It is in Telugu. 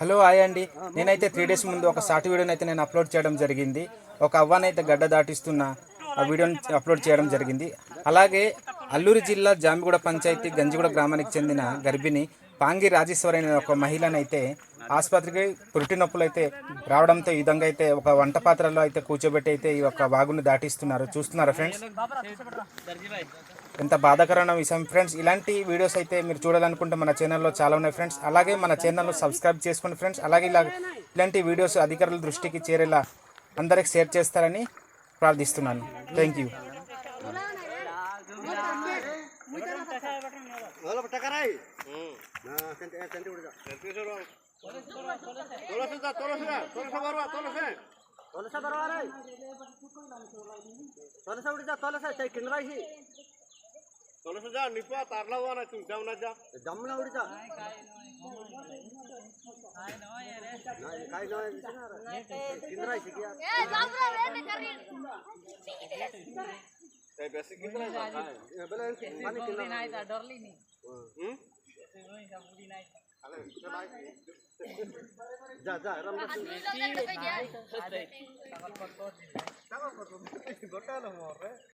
హలో హాయ్ అండి. నేనైతే త్రీ డేస్ ముందు ఒక షార్ట్ వీడియోని అయితే నేను అప్లోడ్ చేయడం జరిగింది. ఒక అవ్వనైతే గడ్డ దాటిస్తున్న ఆ వీడియోని అప్లోడ్ చేయడం జరిగింది. అలాగే అల్లూరు జిల్లా జామిగూడ పంచాయతీ గంజిగూడ గ్రామానికి చెందిన గర్భిణి పాంగి రాజేశ్వరి అనే ఒక మహిళనైతే ఆసుపత్రికి పురిటి నొప్పులు అయితే రావడంతో ఈ విధంగా అయితే ఒక వంట పాత్రలో అయితే కూర్చోబెట్టి అయితే ఈ యొక్క వాగుని దాటిస్తున్నారు. చూస్తున్నారా ఫ్రెండ్స్ ఎంత బాధాకరమైన విషయం ఫ్రెండ్స్ ఇలాంటి వీడియోస్ అయితే మీరు చూడాలనుకుంటే మన ఛానల్లో చాలా ఉన్నాయి ఫ్రెండ్స్ అలాగే మన ఛానల్ను సబ్స్క్రైబ్ చేసుకోండి ఫ్రెండ్స్ అలాగే ఇలా ఇలాంటి వీడియోస్ అధికారుల దృష్టికి చేరేలా అందరికి షేర్ చేస్తారని ప్రార్థిస్తున్నాను. థ్యాంక్ యూ जा निपा तारला हुआ ना तुम जाऊ ना जा जमना उड़ी जा काय नाही काय नाही किंद्रा शिकिया ए जामरा रे करीन काय बेसिक किंद्रा जा काय बेला पाणी किंद्रा नाही डरली नाही हं जा जा राम गोटा मोर